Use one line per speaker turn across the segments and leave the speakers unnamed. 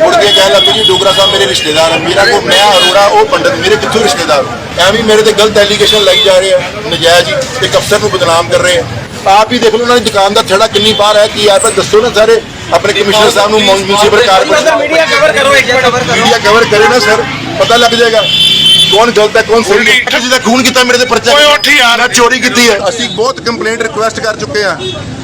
ਮੁੜ ਕੇ ਕਹਿ ਲੱਗ ਜੀ ਡੋਗਰਾ ਸਾਹਿਬ ਮੇਰੇ ਰਿਸ਼ਤੇਦਾਰ ਆ ਮੇਰਾ ਕੋ ਮੈਂ ਅਰੋੜਾ ਉਹ ਪੰਡਤ ਮੇਰੇ ਕਿੱਥੋਂ ਰਿਸ਼ਤੇਦਾਰ? ਐਵੇਂ ਮੇਰੇ ਤੇ ਗਲਤ ਐਲੀਗੇਸ਼ਨ ਲਾਈ ਜਾ ਰਹੇ ਆ ਨਜਾਇਜ਼ ਇੱਕ ਅਫਸਰ ਨੂੰ ਬਦਨਾਮ ਕਰ ਰਹੇ ਆ। ਆਪ ਹੀ ਦੇਖ ਲਓ ਉਹਨਾਂ ਦੀ ਦੁਕਾਨ ਦਾ ਥੜਾ ਕਿੰਨੀ ਬਾਹਰ ਹੈ ਕੀ ਪਰ ਦੱਸੋ ਨਾ ਸਾਰੇ ਆਪਣੇ ਕਮਿਸ਼ਨਰ ਸਾਹਿਬ ਨੂੰ ਮਿਊਨਿਸਪਲ ਕਾਰਪੋਰੇਸ਼ਨ
ਮੀਡੀਆ ਕਵਰ ਕਰੋ ਇੱਕ ਮਿੰਟ ਕਵਰ
ਮੀਡੀਆ ਕਵਰ ਕਰੇ ਨਾ ਸਰ ਪਤਾ ਲੱਗ ਜਾਏਗਾ। ਕੌਣ ਗਲਤ ਹੈ ਕੌਣ ਸਹੀ ਹੈ? ਜਿਹਦਾ ਖੂਨ ਕੀਤਾ ਮੇਰੇ ਤੇ ਪਰਚਾ
ਓਏ ਉੱਠ ਯਾਰ।
ਮੈਂ ਚੋਰੀ ਕੀਤੀ ਹੈ। ਅਸੀਂ ਬਹੁਤ ਕੰਪਲੇਂਟ ਰਿਕੁਐਸਟ ਕਰ ਚੁੱਕੇ ਆ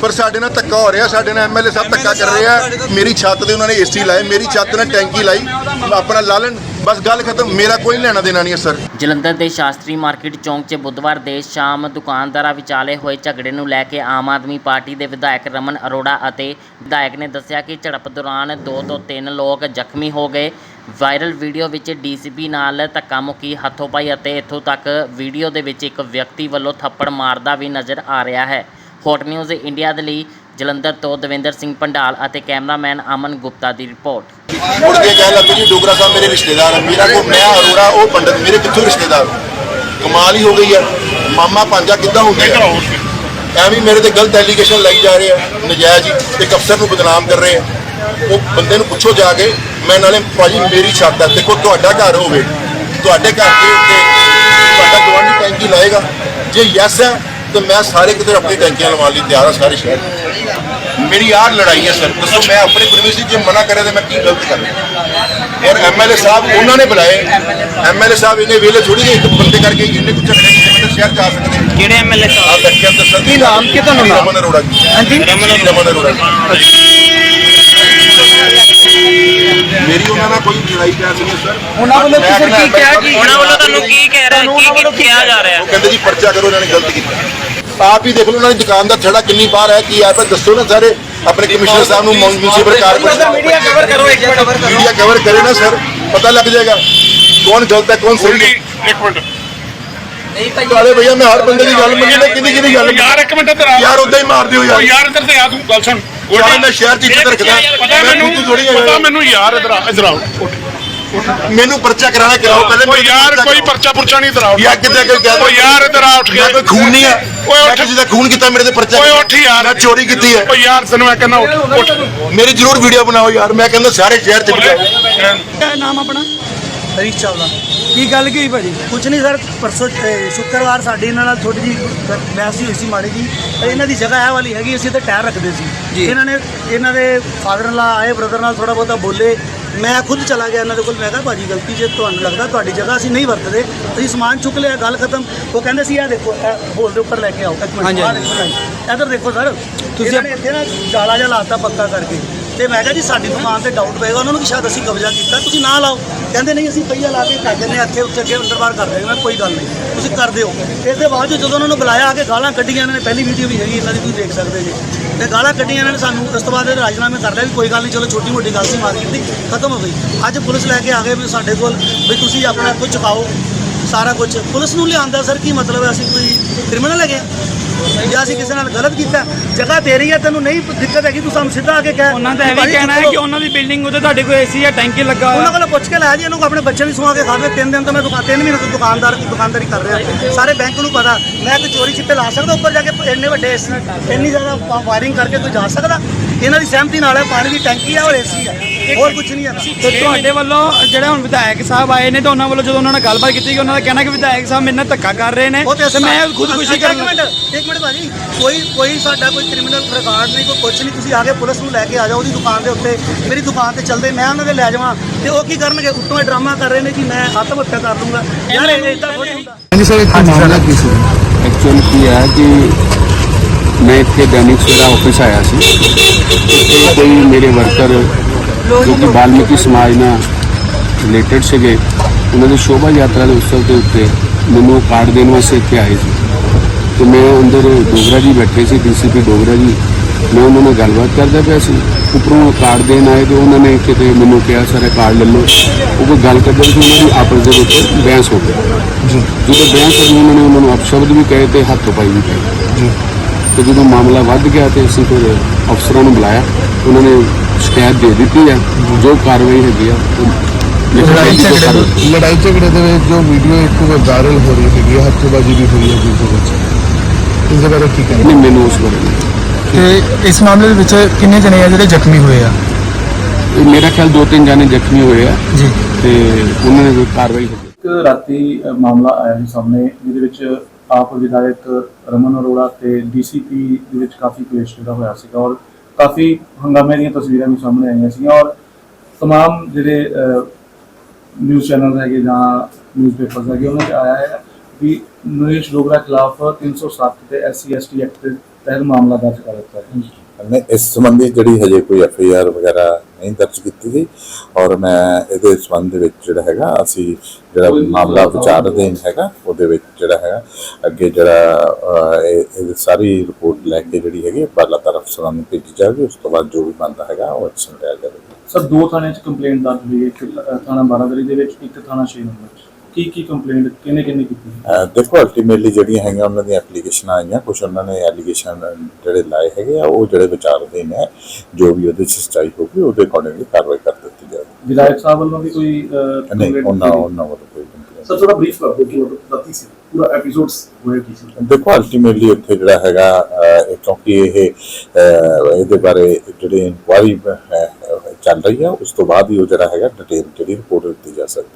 ਪਰ ਸਾਡੇ ਨਾਲ ਧੱਕਾ ਹੋ ਰਿਹਾ ਸਾਡੇ ਨਾਲ ਐਮਐਲਏ ਸਾਹਿਬ ਧੱਕਾ ਕਰ ਰਹੇ ਆ। ਮੇਰੀ ਛੱਤ ਤੇ ਉਹਨਾਂ ਨੇ ਏਸੀ ਲਾਏ ਮੇਰੀ ਛੱਤ ਨੇ ਟੈਂਕੀ ਲਾਈ ਆਪਣਾ ਲਾਲਣ ਬਸ ਗੱਲ ਖਤਮ ਮੇਰਾ ਕੋਈ ਲੈਣਾ ਦੇਣਾ ਨਹੀਂ ਹੈ ਸਰ।
ਜਲੰਧਰ ਦੇ ਸ਼ਾਸਤਰੀ ਮਾਰਕੀਟ ਚੌਂਕ 'ਚ ਬੁੱਧਵਾਰ ਦੇ ਸ਼ਾਮ ਦੁਕਾਨਦਾਰਾਂ ਵਿਚਾਲੇ ਹੋਏ ਝਗੜੇ ਨੂੰ ਲੈ ਕੇ ਆਮ ਆਦਮੀ ਪਾਰਟੀ ਦੇ ਵਿਧਾਇਕ ਰਮਨ ਅਰੋੜਾ ਅਤੇ ਵਿਧਾਇਕ ਨੇ ਦੱਸਿਆ ਕਿ ਝੜਪ ਦੌਰਾਨ ਦੋ ਤੋਂ ਤਿੰਨ ਲੋਕ ਜ਼ਖਮੀ ਹੋ ਗਏ। ਵਾਇਰਲ ਵੀਡੀਓ ਵਿੱਚ ਡੀਸੀਪੀ ਨਾਲ ਧੱਕਾ ਮੁੱਕੀ ਹੱਥੋਂ ਪਾਈ ਅਤੇ ਇੱਥੋਂ ਤੱਕ ਵੀਡੀਓ ਦੇ ਵਿੱਚ ਇੱਕ ਵਿਅਕਤੀ ਵੱਲੋਂ ਥੱਪੜ ਮਾਰਦਾ ਵੀ ਨਜ਼ਰ ਆ ਰਿਹਾ ਹੈ। ਹੌਟ ਨਿਊਜ਼ ਇੰਡੀਆ ਦੇ ਲਈ ਜਲੰਧਰ ਤੋਂ ਦਵਿੰਦਰ ਸਿੰਘ ਪੰਡਾਲ ਅਤੇ ਕੈਮਰਾਮੈਨ ਅਮਨ ਗੁਪਤਾ ਦੀ ਰਿਪੋਰਟ।
ਮੁੜ ਕੇ ਕਹਿ ਲੱਗ ਜੀ ਡੋਗਰਾ ਸਾਹਿਬ ਮੇਰੇ ਰਿਸ਼ਤੇਦਾਰ ਆ। ਮੇਰਾ ਕੋ ਮੈਂ, ਅਰੋੜਾ, ਉਹ ਪੰਡਤ, ਮੇਰੇ ਕਿੱਥੋਂ ਰਿਸ਼ਤੇਦਾਰ? ਕਮਾਲ ਹੀ ਹੋ ਗਈ ਹੈ ਮਾਮਾ ਪੰਜਾ ਕਿੱਦਾਂ ਹੋ ਗਿਆ? ਐਵੇਂ ਮੇਰੇ ਤੇ ਗਲਤ ਐਲੀਗੇਸ਼ਨ ਲਾਈ ਜਾ ਰਹੇ ਆ। ਨਜਾਇਜ਼ ਹੀ। ਇੱਕ ਅਫਸਰ ਨੂੰ ਬਦਨਾਮ ਕਰ ਰਹੇ ਆ। ਉਹ ਬੰਦੇ ਨੂੰ ਪੁੱਛੋ ਜਾ ਕੇ ਮੈਂ ਨਾਲੇ ਭਾਜੀ ਮੇਰੀ ਛੱਤ ਹੈ ਦੇਖੋ ਤੁਹਾਡਾ ਘਰ ਹੋਵੇ ਤੁਹਾਡੇ ਘਰ ਦੇ ਉੱਤੇ ਤੁਹਾਡਾ ਗਵਾਂਢੀ ਟੈਂਕੀ ਲਾਏਗਾ ਜੇ ਯੈਸ ਹੈ ਤਾਂ ਮੈਂ ਸਾਰੇ ਕਿਤੇ ਆਪਣੀ ਟੈਂਕੀਆਂ ਲਵਾਉਣ ਲਈ ਤਿਆਰ ਹਾਂ ਸਾਰੇ ਸ਼ਹਿਰ। ਮੇਰੀ ਆਹ ਲੜਾਈ ਹੈ ਸਰ ਦੱਸੋ ਮੈਂ ਆਪਣੀ ਪ੍ਰੀਮਿਸਿਸ ਜੇ ਮਨਾ ਕਰੇ ਤਾਂ ਮੈਂ ਕੀ ਗਲਤ ਕਰ ਰਿਹਾ ਔਰ ਐਮਐਲਏ ਸਾਹਿਬ ਉਹਨਾਂ ਨੇ ਬੁਲਾਏ ਐਮਐਲਏ ਸਾਹਿਬ ਇਹਨੇ ਵੇਲੇ ਥੋੜੀ ਜਿਹੀ ਇੱਕ ਬੰਦੇ ਕਰਕੇ ਇੰਨੇ ਕੁ ਝਗੜੇ ਨਹੀਂ ਮੈਂ ਸ਼ਹਿਰ ਜਾ ਸਕਦੇ
ਕਿਹੜੇ ਐਮਐਲਏ ਸਾਹਿਬ
ਆਪ ਬੈਠ ਕੇ ਦੱਸੋ
ਕੀ ਨਾਮ? ਕੀ ਤੁਹਾਨੂੰ ਨਾਮ?
ਰਮਨ ਅਰੋੜਾ ਜੀ
ਹਾਂਜੀ।
ਰਮਨ ਅਰੋੜਾ ਮੇਰੀ ਉਹਨਾਂ ਨਾਲ ਕੋਈ ਲੜਾਈ ਪਿਆ ਨਹੀਂ ਹੈ ਸਰ।
ਉਹਨਾਂ ਵੱਲੋਂ
ਮੈਂ
ਕੀ ਕਿਹਾ ਕਿ
ਉਹਨਾਂ ਵੱਲੋਂ ਤੁਹਾਨੂੰ ਕੀ ਕਹਿ ਰਿਹਾ?
ਉਹਨਾਂ
ਕੀ
ਵੱਲੋਂ
ਕੀ ਕਿਹਾ ਜਾ ਰਿਹਾ?
ਉਹ ਕਹਿੰਦੇ ਜੀ ਪਰਚਾ ਕਰੋ ਇਹਨਾਂ ਨੇ ਗਲਤ ਕੀਤਾ। ਆਪ ਹੀ ਦੇਖ ਲਓ ਉਹਨਾਂ ਦੀ ਦੁਕਾਨ ਦਾ ਥੜਾ ਕਿੰਨੀ ਬਾਹਰ ਹੈ ਕੀ ਪਰ ਦੱਸੋ ਨਾ ਸਾਰੇ। ਆਪਣੇ ਕਮਿਸ਼ਨਰ ਸਾਹਿਬ ਨੂੰ ਮਿਊਨਿਸਪਲ ਕਾਰਪੋਰੇਸ਼ਨ
ਮੀਡੀਆ ਕਵਰ ਕਰੋ ਇੱਕ ਮਿੰਟ। ਕਵਰ ਕਰੋ
ਮੀਡੀਆ ਕਵਰ ਕਰੇ ਨਾ ਸਰ। ਪਤਾ ਲੱਗ ਜਾਏਗਾ ਕੌਣ ਗਲਤ ਹੈ ਕੌਣ ਸਹੀ ਹੈ।
ਇੱਕ ਮਿੰਟ।
ਨਹੀਂ ਭਾਈ
ਕਾਲੇ ਭਈਆ ਮੈਂ ਹਰ ਬੰਦੇ ਦੀ ਗੱਲ ਮੰਨੀ ਨਾ ਕਿਹਦੀ ਕਿਹਦੀ ਗੱਲ
ਯਾਰ ਇੱਕ ਮਿੰਟ ਇੱਧਰ ਆ।
ਯਾਰ ਉਦਾਂ ਹੀ ਮਾਰ ਦਿਓ
ਓ
ਯਾਰ
ਯਾਰ ਇੱਧਰ ਤੇ ਆ ਤੂੰ ਗੱਲ ਸੁਣ।
ਯਾਰ ਮੈਂ ਸ਼ਹਿਰ ਚ ਇੱਜ਼ਤ ਰੱਖਦਾ।
ਪਤਾ ਮੈਨੂੰ
ਤੂੰ ਥੋੜੀ
ਪਤਾ ਮੈਨੂੰ ਯਾਰ ਇੱਧਰ ਆ ਇੱਧਰ।
ਮੈਨੂੰ ਪਰਚਾ ਕਰਾਣਾ ਕਰਾਓ। ਪਹਿਲੇ
ਓ ਯਾਰ ਕੋਈ। ਪਰਚਾ ਪੁਰਚਾ ਨਹੀਂ ਇੱਧਰ ਆ
ਯਾਰ ਕਿਤੇ ਕੋਈ ਕਹਿ
ਓ ਯਾਰ ਇੱਧਰ ਆ ਉੱਠ
ਮੈਂ ਕੋਈ ਖੂਨ ਨਹੀਂ ਹੈ
ਓਏ ਉੱਠ।
ਕਿਸੇ ਦਾ ਖੂਨ ਕੀਤਾ ਮੇਰੇ ਤੇ ਪਰਚਾ
ਓਏ ਉੱਠ ਯਾਰ।
ਮੈਂ ਚੋਰੀ ਕੀਤੀ ਹੈ।
ਓ ਯਾਰ ਤੈਨੂੰ ਮੈਂ ਕਹਿੰਦਾ ਉੱਠ ਉੱਠ।
ਮੇਰੀ ਜ਼ਰੂਰ ਵੀਡੀਓ ਬਣਾਓ ਯਾਰ। ਮੈਂ ਕਹਿੰਦਾ ਸਾਰੇ ਸ਼ਹਿਰ ਚ ਬਣਾਓ
ਨਾਮ ਆਪਣਾ
ਹਰੀਸ਼ ਚਾਵਲਾ।
ਕੀ ਗੱਲ ਕੀ ਭਾਜੀ?
ਕੁਝ ਨਹੀਂ ਸਰ ਪਰਸੋਂ ਅਹ, ਸ਼ੁੱਕਰਵਾਰ ਸਾਡੀ ਇਹਨਾਂ ਨਾਲ ਥੋੜੀ ਜੀ ਬਹਿਸ ਹੋਈ ਸੀ ਮਾੜੀ ਜੀ ਇਹਨਾਂ ਦੀ ਜਗ੍ਹਾ ਇਹ ਵਾਲੀ ਹੈਗੀ ਅਸੀਂ ਤੇ ਟਾਇਰ ਰੱਖਦੇ ਸੀ। ਇਹਨਾਂ ਨੇ ਇਹਨਾਂ ਦੇ ਫਾਦਰ ਨਾਲ ਆਏ ਬ੍ਰਦਰ ਨਾਲ ਥੋੜਾ ਬਹੁਤਾ ਬੋਲੇ। ਮੈਂ ਖੁਦ ਚਲਾ ਗਿਆ ਇਹਨਾਂ ਦੇ ਕੋਲ ਮੈਂ ਕਿਹਾ ਭਾਜੀ ਗਲਤੀ ਜੇ ਤੁਹਾਨੂੰ ਲੱਗਦਾ ਤੁਹਾਡੀ ਜਗ੍ਹਾ ਅਸੀਂ ਨਹੀਂ ਵਰਤਦੇ। ਅਸੀਂ ਸਮਾਨ ਚੁੱਕ ਲਿਆ ਗੱਲ ਖਤਮ। ਉਹ ਕਹਿੰਦੇ ਸੀ ਇਹ ਦੇਖੋ ਇਹ ਹੋਲ ਦੇ ਉੱਪਰ ਲੈ ਕੇ ਆਓ ਇੱਕ ਮਿੰਟ
ਹਾਂਜੀ,
ਆਹ ਦੇਖੋ ਭਾਈ, ਇੱਧਰ ਦੇਖੋ ਸਰ ਤੁਸੀਂ
ਤੁਸੀਂ
ਇੱਥੇ ਨਾ ਜਾਲਾ ਜਿਹਾ ਲਾਤਾ ਪੱਕਾ ਕਰਕੇ। ਤੇ ਮੈਂ ਕਿਹਾ ਜੀ ਸਾਡੀ ਦੁਕਾਨ ਤੇ ਡਾਊਟ ਪਏਗਾ, ਉਹਨਾਂ ਨੂੰ ਕਿ ਸ਼ਾਇਦ ਅਸੀਂ ਕਬਜ਼ਾ ਕੀਤਾ। ਤੁਸੀਂ ਨਾ ਲਾਓ। ਕਹਿੰਦੇ ਨਹੀਂ, ਅਸੀਂ ਪਈਆ ਲਾ ਕੇ ਕਰ ਦਿੰਦੇ ਹਾਂ, ਇੱਥੇ ਉੱਤੇ ਅੱਗੇ ਅੰਦਰ ਬਾਹਰ ਕਰ ਦੇਗਾ ਮੈਂ ਕੋਈ ਗੱਲ ਨਹੀਂ, ਤੁਸੀਂ ਕਰ ਦਿਓ। ਇਸ ਦੇ ਬਾਅਦ 'ਚ ਜਦੋਂ ਉਹਨਾਂ ਨੂੰ ਬੁਲਾਇਆ, ਆ ਕੇ ਗਾਲਾਂ ਕੱਢੀਆਂ ਇਹਨਾਂ ਨੇ। ਪਹਿਲੀ ਵੀਡੀਓ ਵੀ ਹੈਗੀ, ਇਹਨਾਂ ਦੀ ਤੁਸੀਂ ਦੇਖ ਸਕਦੇ ਜੀ। ਤੇ ਗਾਲਾਂ ਕੱਢੀਆਂ ਇਹਨਾਂ ਨੇ ਸਾਨੂੰ। ਉਸ ਤੋਂ ਬਾਅਦ ਰਾਜਨਾਮੇ ਕਰ ਲਿਆ ਵੀ ਕੋਈ ਗੱਲ ਨਹੀਂ, ਚਲੋ ਛੋਟੀ ਮੋਟੀ ਗੱਲ ਸੀ ਮਾਰਕੀਟ ਦੀ ਖਤਮ ਹੋ ਗਈ। ਅੱਜ ਪੁਲਿਸ ਲੈ ਕੇ ਆ ਗਏ ਵੀ ਸਾਡੇ ਕੋਲ ਵੀ ਤੁਸੀਂ ਆਪਣਾ ਕੁਝ ਚੁਕਾਓ ਸਾਰਾ ਕੁਝ ਪੁਲਿਸ ਨੂੰ ਲਿਆਂਦਾ, ਸਰ, ਕੀ ਮਤਲਬ ਹੈ? ਅਸੀਂ ਕੋਈ ਕ੍ਰਿਮੀਨਲ ਹੈਗੇ ਹਾਂ? ਜਾਂ ਅਸੀਂ ਕਿਸੇ ਨਾਲ ਗਲਤ ਕੀਤਾ ਜਗ੍ਹਾ ਤੇਰੀ ਹੈ ਤੈਨੂੰ ਨਹੀਂ ਦਿੱਕਤ ਹੈਗੀ ਤੂੰ ਸਾਨੂੰ ਸਿੱਧਾ ਆ ਕੇ ਕਹਿ।
ਉਹਨਾਂ ਦਾ ਇਹ ਵੀ ਕਹਿਣਾ ਹੈ ਕਿ। ਉਹਨਾਂ ਦੀ ਬਿਲਡਿੰਗ ਉੱਤੇ ਤੁਹਾਡੇ ਕੋਲ ਏਸੀ ਜਾਂ ਟੈਂਕੀ ਲੱਗਾ
ਉਹਨਾਂ
ਹੋਇਆ
ਕੋਲ ਪੁੱਛ ਕੇ ਲਾਇਆ ਜੀ ਇਹਨੂੰ ਆਪਣੇ ਬੱਚੇ ਵੀ ਸੁਆ ਕੇ ਖਾਵੇ ਤਿੰਨ ਦਿਨ ਤੋਂ ਮੈਂ ਦੁਕਾਨ ਤਿੰਨ ਮਹੀਨੇ ਤੋਂ ਦੁਕਾਨਦਾਰ ਦੁਕਾਨਦਾਰੀ ਕਰ ਰਿਹਾ। ਸਾਰੇ ਬੈਂਕ ਨੂੰ ਪਤਾ ਮੈਂ ਕੋਈ ਚੋਰੀ ਚਿੱਟੇ ਲਾ ਸਕਦਾ ਉੱਪਰ ਜਾ ਕੇ ਇੰਨੇ ਵੱਡੇ ਇੰਨੀ ਜ਼ਿਆਦਾ ਵਾਇਰਿੰਗ ਕਰਕੇ ਕੋਈ ਜਾ ਸਕਦਾ? ਇਹਨਾਂ ਦੀ ਸਹਿਮਤੀ ਨਾਲ ਹੈ ਪਾਣੀ ਦੀ ਟੈਂਕੀ ਹੈ ਔਰ ਏਸੀ ਹੈ ਹੋਰ ਕੁਝ ਨਹੀਂ ਹੈ
ਤੇ ਤੁਹਾਡੇ ਵੱਲੋਂ ਜਿਹੜੇ ਹੁਣ ਵਿਧਾਇਕ ਸਾਹਿਬ ਆਏ ਨੇ ਤੇ ਉਹਨਾਂ ਵੱਲੋਂ ਜਦੋਂ ਉਹਨਾਂ ਨਾਲ ਗੱਲਬਾਤ ਕੀਤੀ ਕਿ ਉਹਨਾਂ ਦਾ ਕਹਿਣਾ ਕਿ ਵਿਧਾਇਕ ਸਾਹਿਬ ਮੇਰੇ ਨਾਲ ਧੱਕਾ ਕਰ ਰਹੇ ਨੇ
ਉਹ ਤੇ
ਮੈਂ ਖੁਦਕੁਸ਼ੀ ਕਰਨ
ਇੱਕ ਮਿੰਟ ਇੱਕ ਮਿੰਟ ਭਾਜੀ। ਕੋਈ ਕੋਈ ਸਾਡਾ ਕੋਈ ਕ੍ਰਿਮੀਨਲ ਰਿਕਾਰਡ ਨਹੀਂ ਕੋਈ ਕੁਝ ਨਹੀਂ। ਤੁਸੀਂ ਆ ਕੇ ਪੁਲਿਸ ਨੂੰ ਲੈ ਕੇ ਆ ਜਾਓ ਉਹਦੀ ਦੁਕਾਨ ਦੇ ਉੱਤੇ। ਮੇਰੀ ਦੁਕਾਨ ਤੇ ਚੱਲਦੇ ਮੈਂ ਉਹਨਾਂ ਦੇ ਲੈ ਜਾਵਾਂ। ਤੇ ਉਹ ਕੀ ਕਰਨਗੇ? ਉੱਤੋਂ ਇਹ ਡਰਾਮਾ ਕਰ ਰਹੇ ਨੇ ਕਿ ਮੈਂ ਆਤਮ ਹੱਤਿਆ ਕਰ ਲੂੰਗਾ ਯਾਰ ਇਹ ਇਦਾਂ ਥੋੜੀ ਹੁੰਦਾ।
ਹਾਂਜੀ ਸਰ ਇੱਕ ਮਾਮਲਾ ਕੀ ਸੀ?
ਐਕਚੁਅਲ ਕੀ ਹੈ ਕਿ ਮੈਂ ਇੱਥੇ ਦੈਨਿਕ ਸਵੇਰਾ ਆਫਿਸ ਆਇਆ ਸੀ। ਇੱਥੇ ਕੋਈ ਮੇਰੇ ਵਰਕਰ ਜੋ ਕਿ ਬਾਲਮੀਕੀ ਸਮਾਜ ਨਾਲ ਰਿਲੇਟਡ ਸੀਗੇ ਉਹਨਾਂ ਦੀ ਸ਼ੋਭਾ ਯਾਤਰਾ ਦੇ ਉਤਸਵ ਦੇ ਉੱਤੇ ਮੈਨੂੰ ਕਾਰਡ ਦੇਣ ਵਾਸਤੇ ਇੱਥੇ ਆਏ ਸੀ। ਤੇ ਮੈਂ ਅੰਦਰ ਡੋਗਰਾ ਜੀ ਬੈਠੇ ਸੀ ਡੀਸੀਪੀ ਡੋਗਰਾ ਜੀ। ਮੈਂ ਉਹਨਾਂ ਨਾਲ ਗੱਲਬਾਤ ਕਰਦਾ ਪਿਆ ਸੀ। ਉੱਪਰੋਂ ਕਾਰਡ ਦੇਣ ਆਏ ਤੇ ਉਹਨਾਂ ਨੇ ਕਿਤੇ ਮੈਨੂੰ ਕਿਹਾ ਸਰ ਕਾਰਡ ਲੈ ਲਓ। ਉਹ ਕੋਈ ਗੱਲ ਕਰਦੇ ਸੀ ਉਹਨਾਂ ਦੀ ਆਪਸ ਦੇ ਵਿੱਚ ਬਹਿਸ ਹੋ
ਜੀ।
ਜਦੋਂ ਬਿਆਨ ਕਰਨ ਉਹਨਾਂ ਨੇ ਉਹਨਾਂ ਨੂੰ ਅਪਸ਼ਬਦ ਵੀ ਕਹੇ ਤੇ ਹੱਥੋਂ ਪਾਈ ਵੀ ਕਹੇ।
ਜੀ।
ਤੇ ਜਦੋਂ ਮਾਮਲਾ ਵੱਧ ਗਿਆ ਤੇ ਅਸੀਂ ਫਿਰ ਅਫਸਰਾਂ ਨੂੰ ਬੁਲਾਇਆ। ਉਹਨਾਂ ਨੇ ਸ਼ਿਕਾਇਤ ਦੇ ਦਿੱਤੀ ਹੈ ਜੋ ਕਾਰਵਾਈ ਹੈਗੀ ਆ ਉਹ
ਲੜਾਈ ਝਗੜੇ ਦੇ ਲੜਾਈ ਝਗੜੇ ਦੇ ਵਿੱਚ ਜੋ ਵੀਡੀਓ ਇੱਕ ਵਾਇਰਲ ਹੋ ਰਹੀ ਸੀਗੀ ਹੱਥੋਂਬਾਜ਼ੀ ਵੀ ਹੋਈ ਹੈ ਜਿਸ ਦੇ ਵਿੱਚ। ਇਸ ਦੇ ਬਾਰੇ ਕੀ ਕਹਿਣਾ?
ਨਹੀਂ ਮੈਨੂੰ ਉਸ ਬਾਰੇ ਨਹੀਂ।
ਤੇ ਇਸ ਮਾਮਲੇ ਦੇ ਵਿੱਚ ਕਿੰਨੇ ਜਣੇ ਆ ਜਿਹੜੇ ਜ਼ਖਮੀ ਹੋਏ ਆ?
ਮੇਰਾ ਖਿਆਲ ਦੋ ਤਿੰਨ ਜਾਣੇ ਜ਼ਖਮੀ ਹੋਏ ਆ। ਜੀ। ਤੇ ਉਹਨਾਂ ਨੇ ਕੋਈ ਕਾਰਵਾਈ ਹੋ ਗਈ
ਇੱਕ ਰਾਤੀ ਅ, ਮਾਮਲਾ ਆਇਆ ਸੀ ਸਾਹਮਣੇ ਜਿਹਦੇ ਵਿੱਚ ਆਪ ਵਿਧਾਇਕ ਰਮਨ ਅਰੋੜਾ ਤੇ ਡੀਸੀਪੀ ਦੇ ਵਿੱਚ ਕਾਫੀ ਕਲੇਸ਼ ਜਿਹੜਾ ਹੋਇਆ ਸੀਗਾ ਔਰ ਕਾਫੀ ਹੰਗਾਮੇ ਦੀਆਂ ਤਸਵੀਰਾਂ ਵੀ ਸਾਹਮਣੇ ਆਈਆਂ ਸੀਗੀਆਂ ਔਰ तमाम ਜਿਹੜੇ ਨਿਊਜ਼ ਚੈਨਲ ਹੈਗੇ ਜਾਂ ਨਿਊਜ਼ਪੇਪਰਸ ਹੈਗੇ ਉਹਨਾਂ 'ਚ ਆਇਆ ਹੈ ਵੀ ਨਰੇਸ਼ ਡੋਗਰਾ ਖਿਲਾਫ 307 ਤੇ ਐਸਸੀ ਐਸਟੀ ਐਕਟ ਦੇ ਤਹਿਤ ਮਾਮਲਾ ਦਰਜ ਕਰ ਦਿੱਤਾ ਹੈ।
ਨੇ ਇਸ ਸੰਬੰਧੀ ਜਿਹੜੀ ਹਜੇ ਕੋਈ ਐਫ ਆਈ ਆਰ ਵਗੈਰਾ ਨਹੀਂ ਦਰਜ ਕੀਤੀ ਗਈ ਔਰ ਮੈਂ ਇਹਦੇ ਸੰਬੰਧ ਵਿੱਚ ਜਿਹੜਾ ਹੈਗਾ ਅਸੀਂ ਜਿਹੜਾ ਮਾਮਲਾ ਵਿਚਾਰ ਅਧੀਨ ਹੈਗਾ ਉਹਦੇ ਵਿੱਚ ਜਿਹੜਾ ਹੈਗਾ ਅੱਗੇ ਜਿਹੜਾ ਇਹ ਸਾਰੀ ਰਿਪੋਰਟ ਲੈ ਕੇ ਜਿਹੜੀ ਹੈਗੀ ਬਾਲਾ ਤਰਫ ਸਾਨੂੰ ਭੇਜੀ ਜਾਵੇਗੀ ਉਸ ਤੋਂ ਬਾਅਦ ਜੋ ਵੀ ਬਣਦਾ ਹੈਗਾ ਉਹ ਐਕਸ਼ਨ ਲਿਆ ਜਾਵੇਗਾ।
ਸਰ ਦੋ ਥਾਣੇ 'ਚ ਕੰਪਲੇਂਟ ਦਰਜ ਹੋਈ ਹੈ ਥਾਣਾ ਬਾਰਾਦਰੀ ਦੇ ਵਿੱਚ ਇੱਕ ਥਾਣਾ 6 ਨੰਬਰ 'ਚ ਕੀ ਕੀ ਕੰਪਲੇਂਟ ਕਿਹਨੇ ਕਿਹਨੇ ਕੀਤੀ
ਅਹ, ਦੇਖੋ ਅਲਟੀਮੇਟਲੀ ਜਿਹੜੀਆਂ ਹੈਗੀਆਂ ਉਹਨਾਂ ਦੀਆਂ ਐਪਲੀਕੇਸ਼ਨਾਂ ਆਈਆਂ ਕੁਝ ਉਹਨਾਂ ਨੇ ਐਲੀਗੇਸ਼ਨ ਜਿਹੜੇ ਲਾਏ ਹੈਗੇ ਆ ਉਹ ਜਿਹੜੇ ਵਿਚਾਰ ਅਧੀਨ ਹੈ ਜੋ ਵੀ ਉਹਦੇ 'ਚ ਸੱਚਾਈ ਹੋਊਗੀ ਉਹਦੇ ਅਕੋਰਡਿੰਗਲੀ ਕਾਰਵਾਈ ਕਰ ਦਿੱਤੀ ਜਾਵੇਗੀ
ਵਿਧਾਇਕ ਸਾਹਿਬ ਵੱਲੋਂ ਵੀ ਕੋਈ
ਨਹੀਂ ਉਹਨਾਂ? ਉਹਨਾਂ ਵੱਲੋਂ ਕੋਈ complaint
ਸਰ ਥੋੜਾ ਬਰੀਫ ਕਰ ਦਿਓ ਕਿ ਉਹ ਰਾਤੀ ਸੀ ਪੂਰਾ ਐਪੀਸੋਡਸ ਹੋਇਆ ਕੀ ਸੀ?
ਦੇਖੋ ਅਲਟੀਮੇਟਲੀ ਉੱਥੇ ਜਿਹੜਾ ਹੈਗਾ ਅਹ, ਇਹ ਕਿਉਂਕਿ ਇਹ ਅਹ, ਇਹਦੇ ਬਾਰੇ ਜਿਹੜੀ ਇਨਕੁਆਇਰੀ ਚੱਲ ਰਹੀ ਹੈ ਉਸ ਤੋਂ ਬਾਅਦ ਹੀ ਉਹ ਜਿਹੜਾ ਹੈਗਾ ਡਿਟੇਲ ਜਿਹੜੀ ਰਿਪੋਰਟ ਦਿੱਤੀ ਜਾ ਸਕਦੀ ਹੈ।